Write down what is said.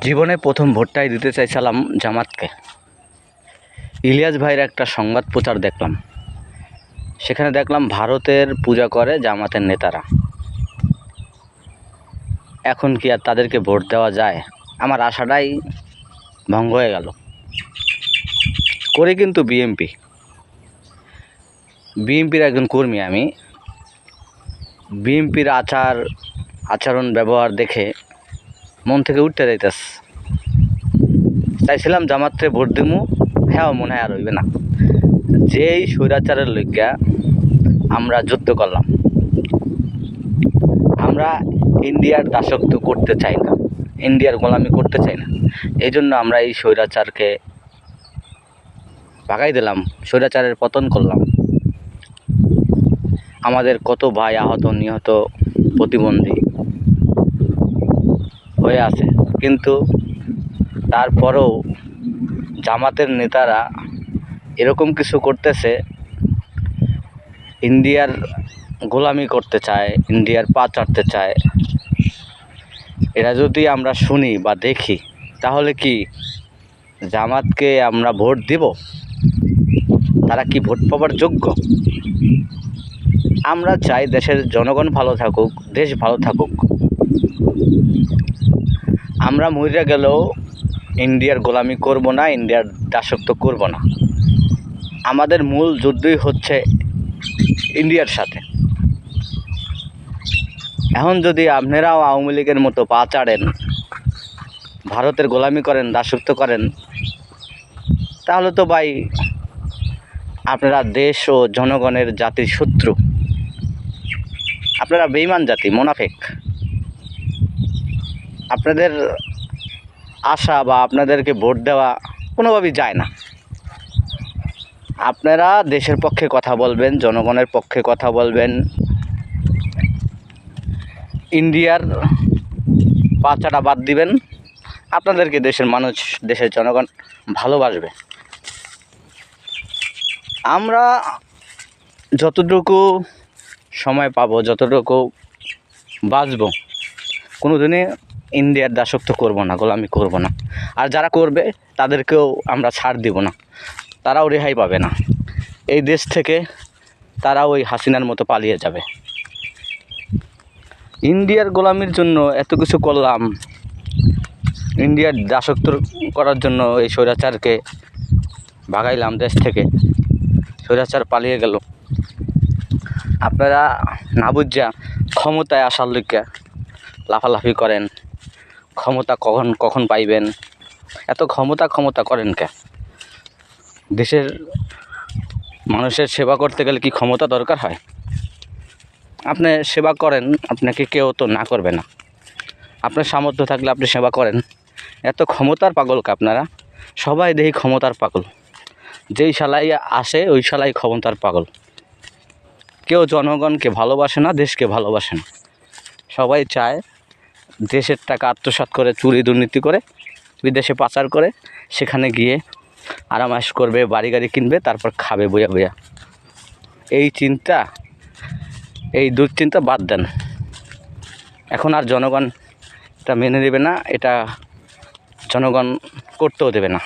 জীবনে প্রথম ভোটটাই দিতে চাইছিলাম জামাতকে। ইলিয়াস ভাইয়ের একটা সংবাদ প্রচার দেখলাম। সেখানে দেখলাম ভারতের পূজা করে জামাতের নেতারা। এখন কি আর তাদেরকে ভোট দেওয়া যায়? আমার আশাটাই ভঙ্গ হয়ে গেল। করে কিন্তু বিএমপি। বিএমপির একজন কর্মী আমি। বিএমপির আচার, আচরণ, ব্যবহার দেখে মন থেকে উঠতে যাইতেছে চাইছিলাম জামাত্রে ভোট দিমু হ্যাঁ মনে হয় আর হইবে না। যেই স্বৈরাচারের লইগা আমরা যুদ্ধ করলাম। আমরা ইন্ডিয়ার দাসত্ব করতে চাই না, ইন্ডিয়ার গোলামি করতে চাই না। এই জন্য আমরা এই স্বৈরাচারকে ভাগাই দিলাম, স্বৈরাচারের পতন করলাম। আমাদের কত ভাই আহত, নিহত প্রতিবন্ধী হয়ে আছে। কিন্তু তারপরেও জামাতের নেতারা এরকম কিছু করতেছে, ইন্ডিয়ার গোলামি করতে চায়, ইন্ডিয়ার পা চাটতে চায়। এরা যদি আমরা শুনি বা দেখি, তাহলে কি জামাতকে আমরা ভোট দিব? তারা কি ভোট পাওয়ার যোগ্য? আমরা চাই দেশের জনগণ ভালো থাকুক, দেশ ভালো থাকুক। আমরা মহিলা গেলেও ইন্ডিয়ার গোলামি করব না, ইন্ডিয়ার দাসত্ব করব না। আমাদের মূল যুদ্ধই হচ্ছে ইন্ডিয়ার সাথে। এখন যদি আপনারাও আওয়ামী লীগের মতো পা চাড়েন, ভারতের গোলামি করেন, দাসত্ব করেন, তাহলে তো ভাই আপনারা দেশ ও জনগণের জাতির শত্রু। আপনারা বেইমান জাতি, মোনাফেক। আপনাদের আশা বা আপনাদেরকে ভোট দেওয়া কোনোভাবেই যায় না। আপনারা দেশের পক্ষে কথা বলবেন, জনগণের পক্ষে কথা বলবেন। ইন্ডিয়ার বাচ্চাটা বাদ দিবেন। আপনাদেরকে দেশের মানুষ, দেশের জনগণ ভালোবাসবে। আমরা যতটুকু সময় পাবো, যতটুকু বাঁচবো কোনো দিনে ইন্ডিয়ার দাসত্ব করব না, গোলামি করব না। আর যারা করবে, তাদেরকেও আমরা ছাড় দিব না। তারাও রেহাই পাবে না। এই দেশ থেকে তারা ওই হাসিনার মতো পালিয়ে যাবে। ইন্ডিয়ার গোলামির জন্য এত কিছু করলাম। ইন্ডিয়ার দাসত্ব করার জন্য এই স্বৈরাচারকে ভাগাইলাম দেশ থেকে। স্বৈরাচার পালিয়ে গেল। আপনারা না বুঝা ক্ষমতায় আসার লোককে লাফালাফি করেন। ক্ষমতা কখন কখন পাইবেন? এত ক্ষমতা ক্ষমতা করেন কে? দেশের মানুষের সেবা করতে গেলে কি ক্ষমতা দরকার হয়? আপনি সেবা করেন, আপনাকে কেউ তো না করবে না। আপনার সামর্থ্য থাকলে আপনি সেবা করেন। এত ক্ষমতার পাগল কে আপনারা? সবাই দেখি ক্ষমতার পাগল। যেই শালাই আসে, ওই শালাই ক্ষমতার পাগল। কেউ জনগণকে ভালোবাসে না, দেশকে ভালোবাসে না। সবাই চায় দেশের টাকা আত্মসাত করে, চুরি দুর্নীতি করে, বিদেশে পাচার করে, সেখানে গিয়ে আরামাস করবে, বাড়ি গাড়ি কিনবে, তারপর খাবে বইয়া বইয়া। এই চিন্তা, এই দুশ্চিন্তা বাদ দেন। এখন আর জনগণ এটা মেনে নেবে না, এটা জনগণ করতেও দেবে না।